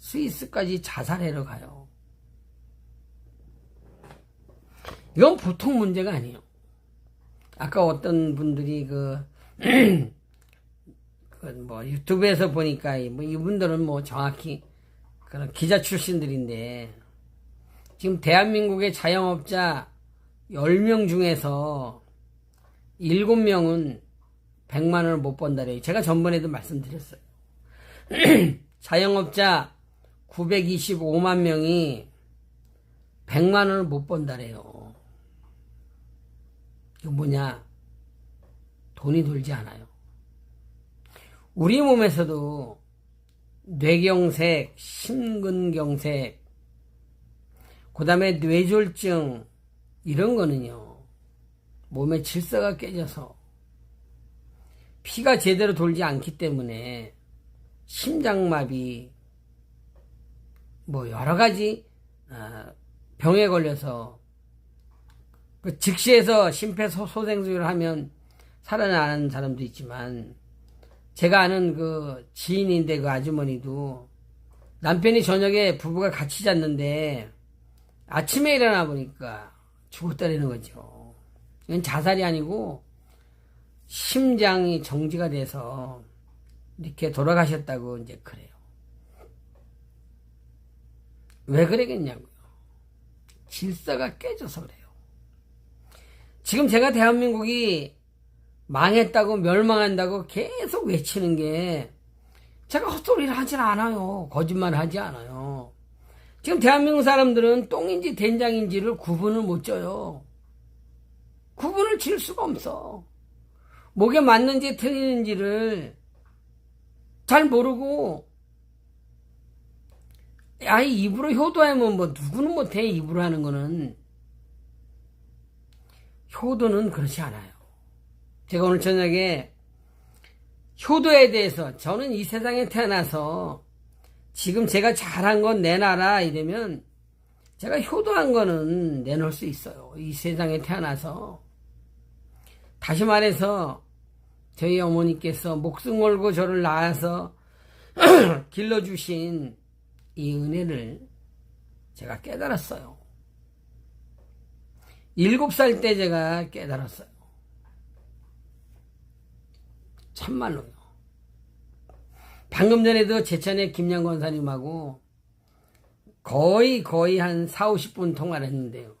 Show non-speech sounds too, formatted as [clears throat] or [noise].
스위스까지 자살하러 가요. 이건 보통 문제가 아니에요. 아까 어떤 분들이 그, [clears throat] 그 뭐 유튜브에서 보니까 이- 뭐 이분들은 뭐 정확히 그런 기자 출신들인데 지금 대한민국의 자영업자 10명 중에서 7명은 100만 원을 못 번다래요. 제가 전번에도 말씀드렸어요. [clears throat] 자영업자 925만 명이 100만 원을 못 번다래요. 이거 뭐냐? 돈이 돌지 않아요. 우리 몸에서도 뇌경색, 심근경색, 그 다음에 뇌졸증, 이런 거는요, 몸의 질서가 깨져서 피가 제대로 돌지 않기 때문에 심장마비, 뭐 여러 가지 아, 병에 걸려서 그 즉시해서 심폐소생술을 하면 살아나는 사람도 있지만 제가 아는 그 지인인데 그 아주머니도 남편이 저녁에 부부가 같이 잤는데 아침에 일어나 보니까 죽었다라는 거죠. 이건 자살이 아니고 심장이 정지가 돼서 이렇게 돌아가셨다고 이제 그래요. 왜 그러겠냐고요. 질서가 깨져서 그래요. 지금 제가 대한민국이 망했다고 멸망한다고 계속 외치는 게 제가 헛소리를 하진 않아요. 거짓말 하지 않아요. 지금 대한민국 사람들은 똥인지 된장인지를 구분을 못 져요. 구분을 질 수가 없어. 목에 맞는지 틀리는지를 잘 모르고 아예 입으로 효도하면 뭐 누구는 못해 입으로 하는 거는 효도는 그렇지 않아요. 제가 오늘 저녁에 효도에 대해서 저는 이 세상에 태어나서 지금 제가 잘한 건 내놔라 이러면 제가 효도한 거는 내놓을 수 있어요. 이 세상에 태어나서 다시 말해서 저희 어머니께서 목숨 걸고 저를 낳아서 [clears throat] 길러주신 이 은혜를 제가 깨달았어요. 일곱 살 때 제가 깨달았어요. 참말로요. 방금 전에도 제천의 김양 권사님하고 거의 거의 한 4, 50분 통화를 했는데요.